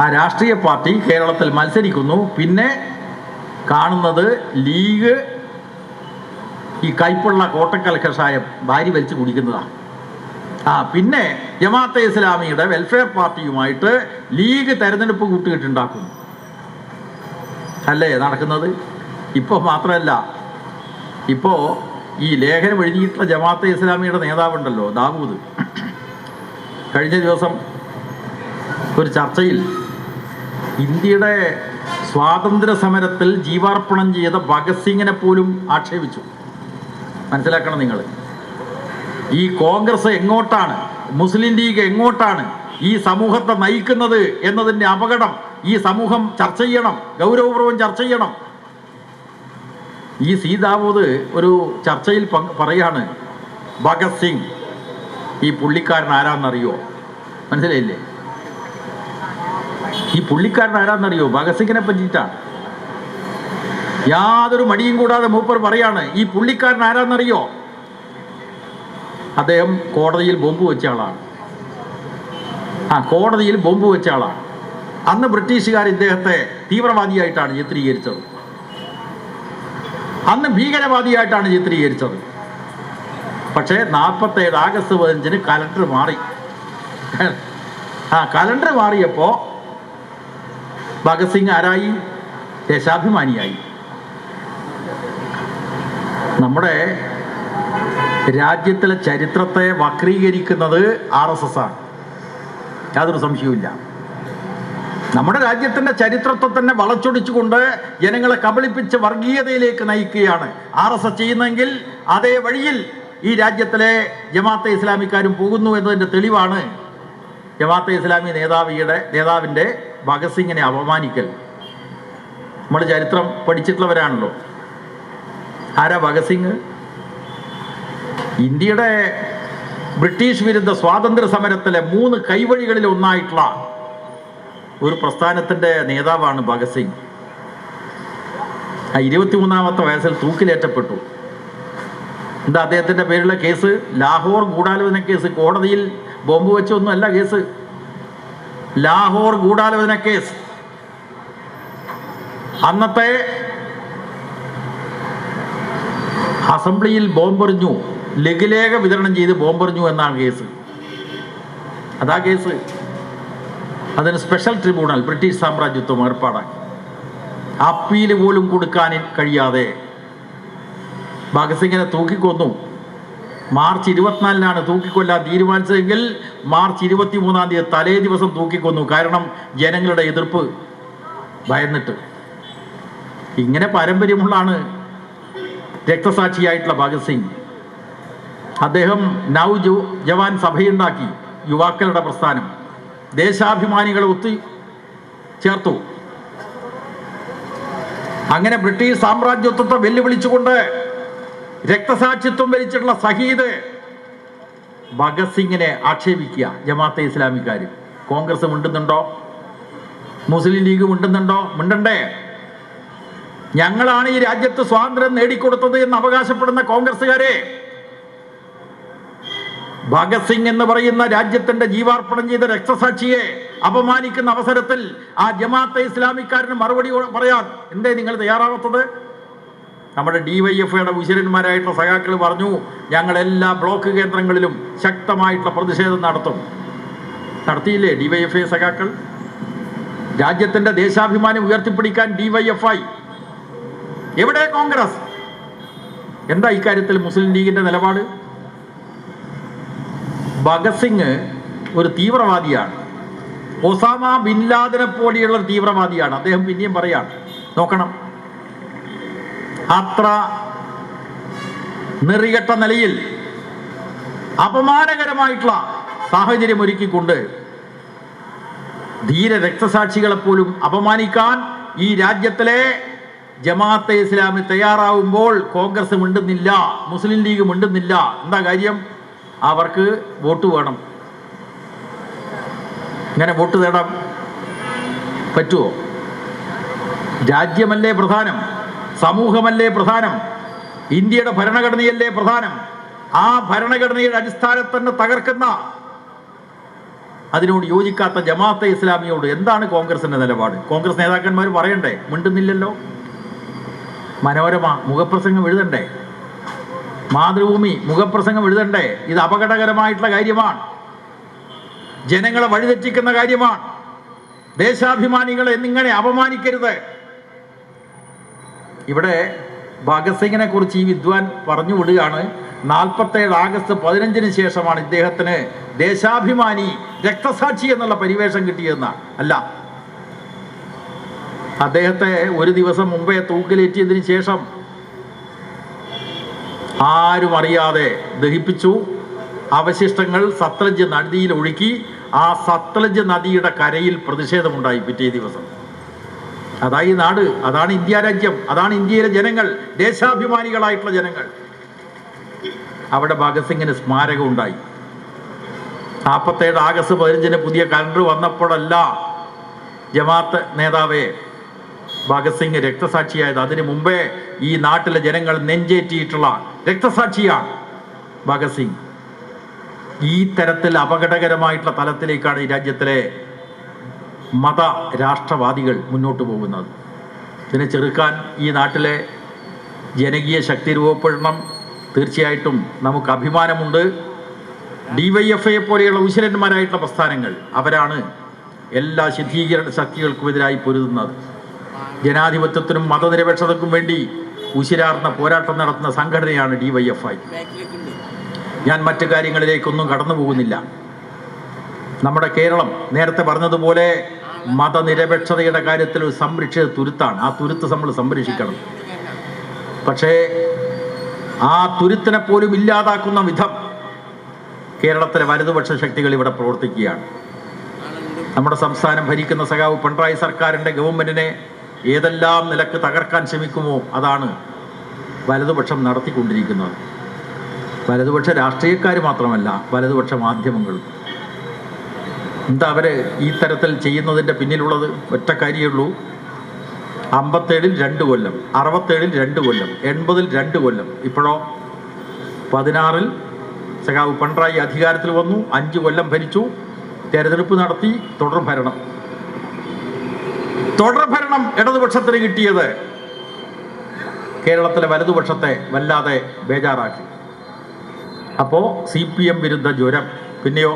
ആ രാഷ്ട്രീയ പാർട്ടി കേരളത്തിൽ മത്സരിക്കുന്നു. പിന്നെ കാണുന്നത് ലീഗ് ഈ കൈപ്പുള്ള കോട്ടക്കൽ കഷായം ഭാര്യ വലിച്ചു കുടിക്കുന്നതാണ് ആ പിന്നെ ജമാഅത്തെ ഇസ്ലാമിയുടെ വെൽഫെയർ പാർട്ടിയുമായിട്ട് ലീഗ് തെരഞ്ഞെടുപ്പ് കൂട്ടുകെട്ടുണ്ടാക്കുന്നു അല്ലേ നടക്കുന്നത്? ഇപ്പോൾ മാത്രമല്ല ഇപ്പോൾ ഈ ലേഖനം എഴുതിയിട്ടുള്ള ജമാഅത്തെ ഇസ്ലാമിയുടെ നേതാവുണ്ടല്ലോ ദാവൂദ്. കഴിഞ്ഞ ദിവസം ഒരു ചർച്ചയിൽ ഇന്ത്യയുടെ സ്വാതന്ത്ര്യ സമരത്തിൽ ജീവാർപ്പണം ചെയ്ത ഭഗത് സിംഗിനെ പോലും ആക്ഷേപിച്ചു. മനസ്സിലാക്കണം നിങ്ങൾ ഈ കോൺഗ്രസ് എങ്ങോട്ടാണ്? മുസ്ലിം ലീഗ് എങ്ങോട്ടാണ് ഈ സമൂഹത്തെ നയിക്കുന്നത് എന്നതിന്റെ അപകടം ഈ സമൂഹം ചർച്ച ചെയ്യണം ഗൗരവപൂർവം ചർച്ച ചെയ്യണം. ഈ സീതാവൂത് ഒരു ചർച്ചയിൽ പറയാണ് ഭഗത് സിംഗ് ഈ പുള്ളിക്കാരൻ ആരാന്നറിയോ? മനസ്സിലായില്ലേ? ഈ പുള്ളിക്കാരൻ ആരാന്നറിയോ? ഭഗത് സിംഗിനെ പറ്റിയിട്ടാണ് യാതൊരു മടിയും കൂടാതെ മൂപ്പർ പറയാണ് ഈ പുള്ളിക്കാരൻ ആരാന്നറിയോ? അദ്ദേഹം കോടതിയിൽ ബോംബ് വെച്ച ആളാണ്. ആ കോടതിയിൽ ബോംബ് വെച്ച ആളാണ്. അന്ന് ബ്രിട്ടീഷുകാർ ഇദ്ദേഹത്തെ തീവ്രവാദിയായിട്ടാണ് ചിത്രീകരിച്ചത്. അന്ന് ഭീകരവാദിയായിട്ടാണ് ചിത്രീകരിച്ചത്. പക്ഷേ നാൽപ്പത്തേഴ് ആഗസ്റ്റ് പതിനഞ്ചിന് കലണ്ടർ മാറി. ആ കലണ്ടർ മാറിയപ്പോൾ ഭഗത് സിംഗ് ആരായി? ദേശാഭിമാനിയായി. നമ്മുടെ രാജ്യത്തിലെ ചരിത്രത്തെ വക്രീകരിക്കുന്നത് ആർ എസ് എസ് ആണ്. യാതൊരു സംശയവുമില്ല. നമ്മുടെ രാജ്യത്തിന്റെ ചരിത്രത്തെ തന്നെ വളച്ചൊടിച്ചുകൊണ്ട് ജനങ്ങളെ കബളിപ്പിച്ച് വർഗീയതയിലേക്ക് നയിക്കുകയാണ് ആർ എസ് എസ് ചെയ്യുന്നെങ്കിൽ അതേ വഴിയിൽ ഈ രാജ്യത്തിലെ ജമാഅത്തെ ഇസ്ലാമിക്കാരും പോകുന്നു എന്നതിന്റെ തെളിവാണ് ജമാഅത്തെ ഇസ്ലാമി നേതാവിയുടെ നേതാവിന്റെ ഭഗത് സിംഗിനെ അപമാനിക്കൽ. നമ്മൾ ചരിത്രം പഠിച്ചിട്ടുള്ളവരാണല്ലോ. ആരാ ഭഗത് സിംഗ്? ഇന്ത്യയുടെ ബ്രിട്ടീഷ് വിരുദ്ധ സ്വാതന്ത്ര്യ സമരത്തിലെ മൂന്ന് കൈവഴികളിൽ ഒന്നായിട്ടുള്ള ഒരു പ്രസ്ഥാനത്തിന്റെ നേതാവാണ് ഭഗത് സിംഗ്. ആ ഇരുപത്തിമൂന്നാമത്തെ വയസ്സിൽ തൂക്കിലേറ്റപ്പെട്ടു. എന്താ അദ്ദേഹത്തിന്റെ പേരിലുള്ള കേസ്? ലാഹോർ ഗൂഢാലോചന കേസ് കോടതിയിൽ ബോംബ് വെച്ചൊന്നും അല്ല കേസ്. ലാഹോർ ഗൂഢാലോചന കേസ്. അന്നത്തെ അസംബ്ലിയിൽ ബോംബെറിഞ്ഞു. ലഘുലേഖ വിതരണം ചെയ്ത് ബോംബെറിഞ്ഞു എന്നാണ് കേസ്. അതാ കേസ്. അതിന് സ്പെഷ്യൽ ട്രിബ്യൂണൽ ബ്രിട്ടീഷ് സാമ്രാജ്യത്വം ഏർപ്പാടാക്കി. അപ്പീൽ പോലും കൊടുക്കാൻ കഴിയാതെ. ഭഗത് സിംഗിനെ തൂക്കിക്കൊന്നു. മാർച്ച് ഇരുപത്തിനാലിനാണ് തൂക്കിക്കൊല്ലാൻ തീരുമാനിച്ചതെങ്കിൽ മാർച്ച് ഇരുപത്തി മൂന്നാം തീയതി തലേ ദിവസം തൂക്കിക്കൊന്നു. കാരണം ജനങ്ങളുടെ എതിർപ്പ് ഭയന്നിട്ട്. ഇങ്ങനെ പാരമ്പര്യമുള്ളാണ് രക്തസാക്ഷിയായിട്ടുള്ള ഭഗത് സിംഗ്. അദ്ദേഹം നൗ ജവാൻ സഭയുണ്ടാക്കി യുവാക്കളുടെ പ്രസ്ഥാനം. ദേശാഭിമാനികളെ ഒത്തു ചേർത്തു. അങ്ങനെ ബ്രിട്ടീഷ് സാമ്രാജ്യത്വത്തെ വെല്ലുവിളിച്ചുകൊണ്ട് രക്തസാക്ഷിത്വം വരിച്ചിട്ടുള്ള സഹീദ് ഭഗത് സിംഗിനെ ആക്ഷേപിക്കുക. ജമാഅത്തെ ഇസ്ലാമിക്കാർ കോൺഗ്രസ് മിണ്ടുന്നുണ്ടോ? മുസ്ലിം ലീഗ് മിണ്ടുന്നുണ്ടോ? മിണ്ടണ്ടേ? ഞങ്ങളാണ് ഈ രാജ്യത്ത് സ്വാതന്ത്ര്യം നേടിക്കൊടുത്തത് എന്ന് അവകാശപ്പെടുന്ന കോൺഗ്രസ്സുകാരെ. ഭഗത് സിംഗ് എന്ന് പറയുന്ന രാജ്യത്തിന്റെ ജീവാർപ്പണം ചെയ്ത രക്തസാക്ഷിയെ അപമാനിക്കുന്ന അവസരത്തിൽ ആ ജമാഅത്തെ ഇസ്ലാമിക്കാരന് മറുപടി പറയാൻ എന്തേ നിങ്ങൾ തയ്യാറാവാത്തത്? നമ്മുടെ ഡി വൈ എഫ് ഐയുടെ ഉശിരന്മാരായിട്ടുള്ള സഖാക്കൾ പറഞ്ഞു ഞങ്ങൾ എല്ലാ ബ്ലോക്ക് കേന്ദ്രങ്ങളിലും ശക്തമായിട്ടുള്ള പ്രതിഷേധം നടത്തും. നടത്തിയില്ലേ ഡി വൈ എഫ് ഐ സഖാക്കൾ? രാജ്യത്തിന്റെ ദേശാഭിമാനം ഉയർത്തിപ്പിടിക്കാൻ ഡി വൈ എഫ് ഐ എവിടെ കോൺഗ്രസ്? എന്താ ഇക്കാര്യത്തിൽ മുസ്ലിം ലീഗിന്റെ നിലപാട്? ഭഗത് സിംഗ് ഒരു തീവ്രവാദിയാണ്. ഒസാമ ബിൻ ലാദനെ പോലെയുള്ള തീവ്രവാദിയാണ്. അദ്ദേഹം പിന്നെയും പറയാണ്. നോക്കണം. അത്ര നെറികെട്ട നിലയിൽ അപമാനകരമായിട്ടുള്ള സാഹചര്യം ഒരുക്കിക്കൊണ്ട് ധീര രക്തസാക്ഷികളെപ്പോലും അപമാനിക്കാൻ ഈ രാജ്യത്തിലെ ജമാഅത്തെ ഇസ്ലാമി തയ്യാറാവുമ്പോൾ കോൺഗ്രസ് മിണ്ടുന്നില്ല മുസ്ലിം ലീഗ് മിണ്ടുന്നില്ല. എന്താ കാര്യം? അവർക്ക് വോട്ട് വേണം. ഇങ്ങനെ വോട്ട് നേടാൻ പറ്റുമോ രാജ്യമല്ലേ പ്രധാനം. സമൂഹമല്ലേ പ്രധാനം? ഇന്ത്യയുടെ ഭരണഘടനയല്ലേ പ്രധാനം? ആ ഭരണഘടനയുടെ അടിസ്ഥാനത്തിൽ തന്നെ തകർക്കുന്ന അതിനോട് യോജിക്കാത്ത ജമാഅത്തെ ഇസ്ലാമിയോട് എന്താണ് കോൺഗ്രസിന്റെ നിലപാട്? കോൺഗ്രസ് നേതാക്കന്മാർ പറയണ്ടേ? മിണ്ടുന്നില്ലല്ലോ. മനോരമ മുഖപ്രസംഗം എഴുതണ്ടേ? മാതൃഭൂമി മുഖപ്രസംഗം എഴുതണ്ടേ? ഇത് അപകടകരമായിട്ടുള്ള കാര്യമാണ്. ജനങ്ങളെ വഴിതെറ്റിക്കുന്ന കാര്യമാണ്. ദേശാഭിമാനികളെ നിങ്ങളെ അപമാനിക്കരുത്. ഇവിടെ ഭഗത് സിംഗിനെ കുറിച്ച് ഈ വിദ്വാൻ പറഞ്ഞു വിടുകയാണ്. നാൽപ്പത്തേഴ് ആഗസ്റ്റ് പതിനഞ്ചിന് ശേഷമാണ് ഇദ്ദേഹത്തിന് ദേശാഭിമാനി രക്തസാക്ഷി എന്നുള്ള പരിവേഷം കിട്ടിയതെന്നാണ് അല്ല. അദ്ദേഹത്തെ ഒരു ദിവസം മുമ്പേ തൂക്കിലേറ്റിയതിന് ശേഷം ആരും അറിയാതെ ദഹിപ്പിച്ചു. അവശിഷ്ടങ്ങൾ സത്ലജ് നദിയിൽ ഒഴുക്കി. ആ സത്ലജ് നദിയുടെ കരയിൽ പ്രതിഷേധമുണ്ടായി പിറ്റേ ദിവസം. അതായി നാട് അതാണ് ഇന്ത്യ രാജ്യം അതാണ് ഇന്ത്യയിലെ ജനങ്ങൾ ദേശാഭിമാനികളായിട്ടുള്ള ജനങ്ങൾ. അവിടെ ഭഗത് സിംഗിന് സ്മാരകം ഉണ്ടായി. നാൽപ്പത്തേഴ് ആഗസ്റ്റ് പതിനഞ്ചിന് പുതിയ കലണ്ടർ വന്നപ്പോഴല്ല ജമാഅത്ത് നേതാവേ ഭഗത് സിംഗ് രക്തസാക്ഷിയായത്. അതിനു മുമ്പേ ഈ നാട്ടിലെ ജനങ്ങൾ നെഞ്ചേറ്റിയിട്ടുള്ള രക്തസാക്ഷിയാണ് ഭഗത് സിംഗ് ഈ തരത്തിൽ അപകടകരമായിട്ടുള്ള തലത്തിലേക്കാണ് ഈ രാജ്യത്തിലെ മത രാഷ്ട്രവാദികൾ മുന്നോട്ട് പോകുന്നത്. ഇതിനെ ചെറുക്കാൻ ഈ നാട്ടിലെ ജനകീയ ശക്തി രൂപപ്പെടണം. തീർച്ചയായിട്ടും നമുക്ക് അഭിമാനമുണ്ട്. ഡി വൈ എഫ് ഐ പോലെയുള്ള ഉശിരന്മാരായിട്ടുള്ള പ്രസ്ഥാനങ്ങൾ അവരാണ് എല്ലാ ശുദ്ധീകരണ ശക്തികൾക്കുമെതിരായി പൊരുതുന്നത്. ജനാധിപത്യത്തിനും മതനിരപേക്ഷതക്കും വേണ്ടി ഉശിരാർന്ന പോരാട്ടം നടത്തുന്ന സംഘടനയാണ് ഡി വൈ എഫ് ഐ. ഞാൻ മറ്റു കാര്യങ്ങളിലേക്കൊന്നും കടന്നു പോകുന്നില്ല നമ്മുടെ കേരളം നേരത്തെ പറഞ്ഞതുപോലെ മതനിരപേക്ഷതയുടെ കാര്യത്തിൽ ഒരു സംരക്ഷിത തുരുത്താണ്. ആ തുരുത്ത് നമ്മൾ സംരക്ഷിക്കണം. പക്ഷേ ആ തുരുത്തിനെ പോലും ഇല്ലാതാക്കുന്ന വിധം കേരളത്തിലെ വലതുപക്ഷ ശക്തികൾ ഇവിടെ പ്രവർത്തിക്കുകയാണ്. നമ്മുടെ സംസ്ഥാനം ഭരിക്കുന്ന സഖാവ് പിണറായി സർക്കാരിന്റെ ഗവൺമെന്റിനെ ഏതെല്ലാം നിലയ്ക്ക് തകർക്കാൻ ശ്രമിക്കുമോ അതാണ് വലതുപക്ഷം നടത്തിക്കൊണ്ടിരിക്കുന്നത്. വലതുപക്ഷ രാഷ്ട്രീയക്കാർ മാത്രമല്ല വലതുപക്ഷ മാധ്യമങ്ങളും. എന്താ അവരെ ഈ തരത്തിൽ ചെയ്യുന്നതിന്റെ പിന്നിലുള്ളത്? ഒറ്റ കാര്യമുള്ളൂ അമ്പത്തേഴിൽ രണ്ട് കൊല്ലം അറുപത്തേഴിൽ രണ്ട് കൊല്ലം എൺപതിൽ രണ്ട് കൊല്ലം. ഇപ്പോഴോ? പതിനാറിൽ സഖാവ് പിണറായി അധികാരത്തിൽ വന്നു അഞ്ച് കൊല്ലം ഭരിച്ചു തെരഞ്ഞെടുപ്പ് നടത്തി തുടർ ഭരണം. തുടർ ഭരണം ഇടതുപക്ഷത്തിന് കിട്ടിയത് കേരളത്തിലെ വലതുപക്ഷത്തെ വല്ലാതെ ബേജാറാക്കി. അപ്പോൾ സി പി എം വിരുദ്ധ ജ്വരം. പിന്നെയോ?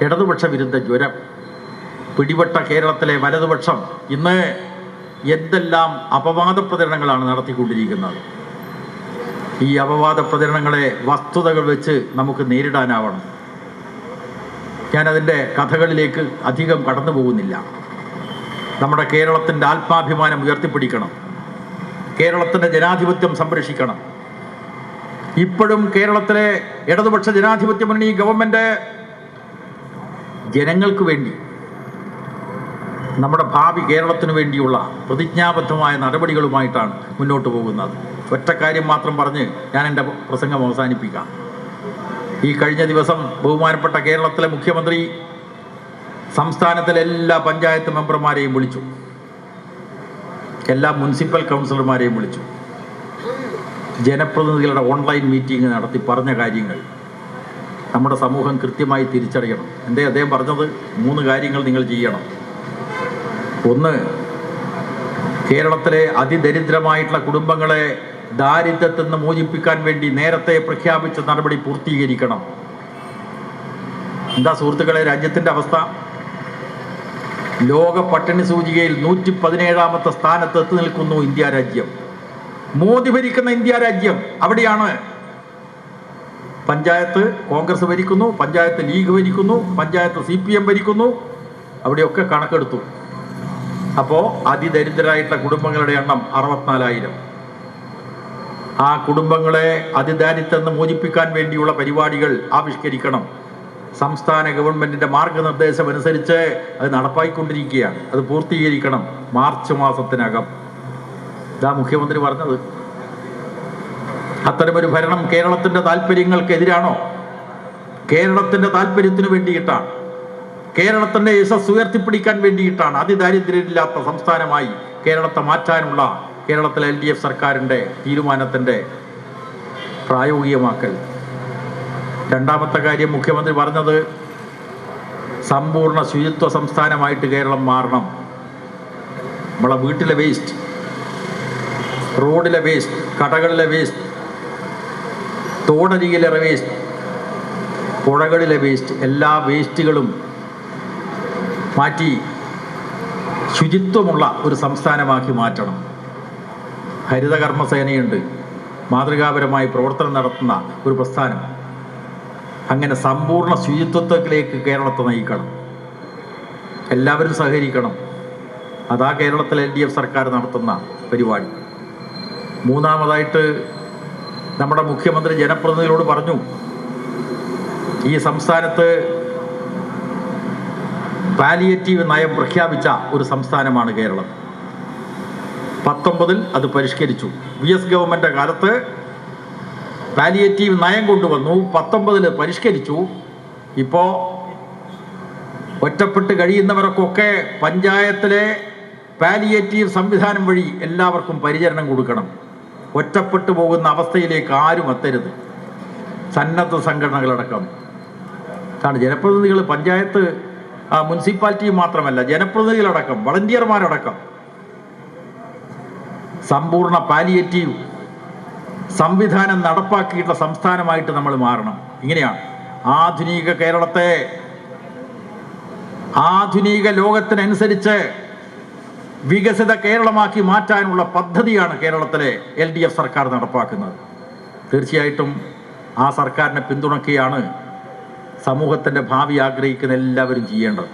ഇടതുപക്ഷ വിരുദ്ധ ജ്വരം. പിടിപെട്ട കേരളത്തിലെ വലതുപക്ഷം ഇന്ന് എന്തെല്ലാം അപവാദ പ്രചരണങ്ങളാണ് നടത്തിക്കൊണ്ടിരിക്കുന്നത്. ഈ അപവാദ പ്രചരണങ്ങളെ വസ്തുതകൾ വെച്ച് നമുക്ക് നേരിടാനാവണം. ഞാനതിന്റെ കഥകളിലേക്ക് അധികം കടന്നു പോകുന്നില്ല. നമ്മുടെ കേരളത്തിന്റെ ആത്മാഭിമാനം ഉയർത്തിപ്പിടിക്കണം. കേരളത്തിന്റെ ജനാധിപത്യം സംരക്ഷിക്കണം. ഇപ്പോഴും കേരളത്തിലെ ഇടതുപക്ഷ ജനാധിപത്യ മുന്നണി ഗവൺമെന്റ് ജനങ്ങൾക്ക് വേണ്ടി നമ്മുടെ ഭാവി കേരളത്തിന് വേണ്ടിയുള്ള പ്രതിജ്ഞാബദ്ധമായ നടപടികളുമായിട്ടാണ് മുന്നോട്ട് പോകുന്നത്. ഒറ്റ കാര്യം മാത്രം പറഞ്ഞ് ഞാൻ എന്റെ പ്രസംഗം അവസാനിപ്പിക്കാം. ഈ കഴിഞ്ഞ ദിവസം ബഹുമാനപ്പെട്ട കേരളത്തിലെ മുഖ്യമന്ത്രി സംസ്ഥാനത്തിലെ എല്ലാ പഞ്ചായത്ത് മെമ്പർമാരെയും വിളിച്ചു. എല്ലാ മുനിസിപ്പൽ കൗൺസിലർമാരെയും വിളിച്ചു. ജനപ്രതിനിധികളുടെ ഓൺലൈൻ മീറ്റിംഗ് നടത്തി പറഞ്ഞ കാര്യങ്ങൾ നമ്മുടെ സമൂഹം കൃത്യമായി തിരിച്ചറിയണം. എന്തേ അദ്ദേഹം പറഞ്ഞത് മൂന്ന് കാര്യങ്ങൾ നിങ്ങൾ ചെയ്യണം. ഒന്ന് കേരളത്തിലെ അതിദരിദ്രമായിട്ടുള്ള കുടുംബങ്ങളെ ദാരിദ്ര്യത്തിൽ നിന്ന് മോചിപ്പിക്കാൻ വേണ്ടി നേരത്തെ പ്രഖ്യാപിച്ച നടപടി പൂർത്തീകരിക്കണം. എന്താ സുഹൃത്തുക്കളെ രാജ്യത്തിന്റെ അവസ്ഥ? ലോക പട്ടിണി സൂചികയിൽ നൂറ്റി പതിനേഴാമത്തെ സ്ഥാനത്ത് എത്തി നിൽക്കുന്നു ഇന്ത്യ രാജ്യം. മോദി ഭരിക്കുന്ന ഇന്ത്യ രാജ്യം അവിടെയാണ്. പഞ്ചായത്ത് കോൺഗ്രസ് ഭരിക്കുന്നു പഞ്ചായത്ത് ലീഗ് ഭരിക്കുന്നു പഞ്ചായത്ത് സി പി എം ഭരിക്കുന്നു. അവിടെയൊക്കെ കണക്കെടുത്തു. അപ്പോൾ അതിദരിദ്രരായിട്ടുള്ള കുടുംബങ്ങളുടെ എണ്ണം അറുപത്തിനാലായിരം. ആ കുടുംബങ്ങളെ അതിദാരിദ്ര്യം മോചിപ്പിക്കാൻ വേണ്ടിയുള്ള പരിപാടികൾ ആവിഷ്കരിക്കണം. സംസ്ഥാന ഗവൺമെന്റിന്റെ മാർഗനിർദ്ദേശം അനുസരിച്ച് അത് നടപ്പായിക്കൊണ്ടിരിക്കുകയാണ്. അത് പൂർത്തീകരിക്കണം മാർച്ച് മാസത്തിനകം. ഇതാ മുഖ്യമന്ത്രി പറഞ്ഞത്. അത്തരമൊരു ഭരണം കേരളത്തിന്റെ താല്പര്യങ്ങൾക്കെതിരാണോ? കേരളത്തിന്റെ താല്പര്യത്തിന് വേണ്ടിയിട്ടാണ്. കേരളത്തിന്റെ യശസ് ഉയർത്തിപ്പിടിക്കാൻ വേണ്ടിയിട്ടാണ് അതിദാരിദ്ര്യമില്ലാത്ത സംസ്ഥാനമായി കേരളത്തെ മാറ്റാനുള്ള കേരളത്തിലെ എൽ ഡി എഫ് സർക്കാരിന്റെ തീരുമാനത്തിന്റെ പ്രായോഗികമാക്കൽ. രണ്ടാമത്തെ കാര്യം മുഖ്യമന്ത്രി പറഞ്ഞത് സമ്പൂർണ ശുചിത്വ സംസ്ഥാനമായിട്ട് കേരളം മാറണം. നമ്മളെ വീട്ടിലെ വേസ്റ്റ് റോഡിലെ വേസ്റ്റ് കടകളിലെ വേസ്റ്റ് തോടരികിലെ വേസ്റ്റ് പുഴകളിലെ വേസ്റ്റ് എല്ലാ വേസ്റ്റുകളും മാറ്റി ശുചിത്വമുള്ള ഒരു സംസ്ഥാനമാക്കി മാറ്റണം. ഹരിതകർമ്മസേനയുണ്ട്. മാതൃകാപരമായി പ്രവർത്തനം നടത്തുന്ന ഒരു പ്രസ്ഥാനം. അങ്ങനെ സമ്പൂർണ ശുചിത്വത്തിലേക്ക് കേരളത്തെ നയിക്കണം. എല്ലാവരും സഹകരിക്കണം. അതാ കേരളത്തിലെ എൽ ഡി എഫ് സർക്കാർ നടത്തുന്ന പരിപാടി. മൂന്നാമതായിട്ട് നമ്മുടെ മുഖ്യമന്ത്രി ജനപ്രതിനിധികളോട് പറഞ്ഞു ഈ സംസ്ഥാനത്ത് പാലിയേറ്റീവ് നയം പ്രഖ്യാപിച്ച ഒരു സംസ്ഥാനമാണ് കേരളം. പത്തൊമ്പതിൽ അത് പരിഷ്കരിച്ചു. വി എസ് ഗവൺമെന്റ് കാലത്ത് പാലിയേറ്റീവ് നയം കൊണ്ടുവന്നു പത്തൊമ്പതിൽ പരിഷ്കരിച്ചു. ഇപ്പോൾ ഒറ്റപ്പെട്ട് കഴിയുന്നവർക്കൊക്കെ പഞ്ചായത്തിലെ പാലിയേറ്റീവ് സംവിധാനം വഴി എല്ലാവർക്കും പരിചരണം കൊടുക്കണം. ഒറ്റപ്പെട്ടു പോകുന്ന അവസ്ഥയിലേക്ക് ആരും എത്തരുത്. സന്നദ്ധ സംഘടനകളടക്കം. കാരണം ജനപ്രതിനിധികൾ പഞ്ചായത്ത് മുനിസിപ്പാലിറ്റി മാത്രമല്ല ജനപ്രതിനിധികളടക്കം വളണ്ടിയർമാരടക്കം. സമ്പൂർണ പാലിയേറ്റീവ് സംവിധാനം നടപ്പാക്കിയിട്ടുള്ള സംസ്ഥാനമായിട്ട് നമ്മൾ മാറണം. ഇങ്ങനെയാണ്. ആധുനിക കേരളത്തെ ആധുനിക ലോകത്തിനനുസരിച്ച് വികസിത കേരളമാക്കി മാറ്റാനുള്ള പദ്ധതിയാണ് കേരളത്തിലെ എൽ ഡി എഫ് സർക്കാർ നടപ്പാക്കുന്നത്. തീർച്ചയായിട്ടും ആ സർക്കാരിനെ പിന്തുണയ്ക്കുകയാണ് സമൂഹത്തിന്റെ ഭാവി ആഗ്രഹിക്കുന്ന എല്ലാവരും ചെയ്യേണ്ടത്.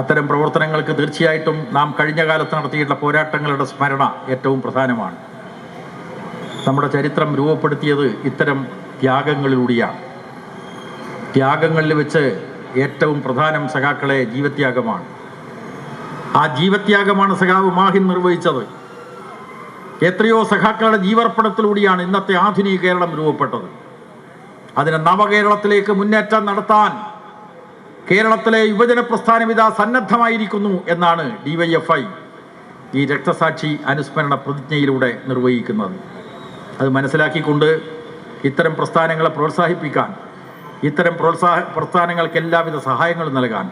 അത്തരം പ്രവർത്തനങ്ങൾക്ക് തീർച്ചയായിട്ടും നാം കഴിഞ്ഞ കാലത്ത് നടത്തിയിട്ടുള്ള പോരാട്ടങ്ങളുടെ സ്മരണ ഏറ്റവും പ്രധാനമാണ്. നമ്മുടെ ചരിത്രം രൂപപ്പെടുത്തിയത് ഇത്തരം ത്യാഗങ്ങളിലൂടെയാണ്. ത്യാഗങ്ങളിൽ വെച്ച് ഏറ്റവും പ്രധാനം സഖാക്കളെ ജീവത്യാഗമാണ്. ആ ജീവത്യാഗമാണ് സഖാവ് മാഹിൻ നിർവഹിച്ചത്. എത്രയോ സഖാക്കളുടെ ജീവർപ്പണത്തിലൂടെയാണ് ഇന്നത്തെ ആധുനിക കേരളം രൂപപ്പെട്ടത്. അതിനെ നവകേരളത്തിലേക്ക് മുന്നേറ്റം നടത്താൻ കേരളത്തിലെ യുവജന പ്രസ്ഥാനം ഇതാ സന്നദ്ധമായിരിക്കുന്നു എന്നാണ് ഡിവൈഎഫ്ഐ ഈ രക്തസാക്ഷി അനുസ്മരണ പ്രതിജ്ഞയിലൂടെ നിർവഹിക്കുന്നത്. അത് മനസ്സിലാക്കിക്കൊണ്ട് ഇത്തരം പ്രസ്ഥാനങ്ങളെ പ്രോത്സാഹിപ്പിക്കാൻ ഇത്തരം പ്രോത്സാഹ പ്രസ്ഥാനങ്ങൾക്ക് എല്ലാവിധ സഹായങ്ങളും നൽകാൻ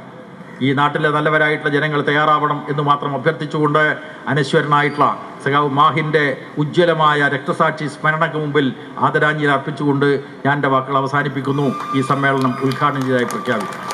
ഈ നാട്ടിലെ നല്ലവരായിട്ടുള്ള ജനങ്ങൾ തയ്യാറാവണം എന്ന് മാത്രം അഭ്യർത്ഥിച്ചുകൊണ്ട് അനശ്വരനായിട്ടുള്ള സഖാവ് മാഹിന്റെ ഉജ്ജ്വലമായ രക്തസാക്ഷി സ്മരണയ്ക്ക് മുമ്പിൽ ആദരാഞ്ജലി അർപ്പിച്ചുകൊണ്ട് ഞാൻ എന്റെ വാക്കുകൾ അവസാനിപ്പിക്കുന്നു. ഈ സമ്മേളനം ഉദ്ഘാടനം ചെയ്തതായി പ്രഖ്യാപിക്കുന്നു.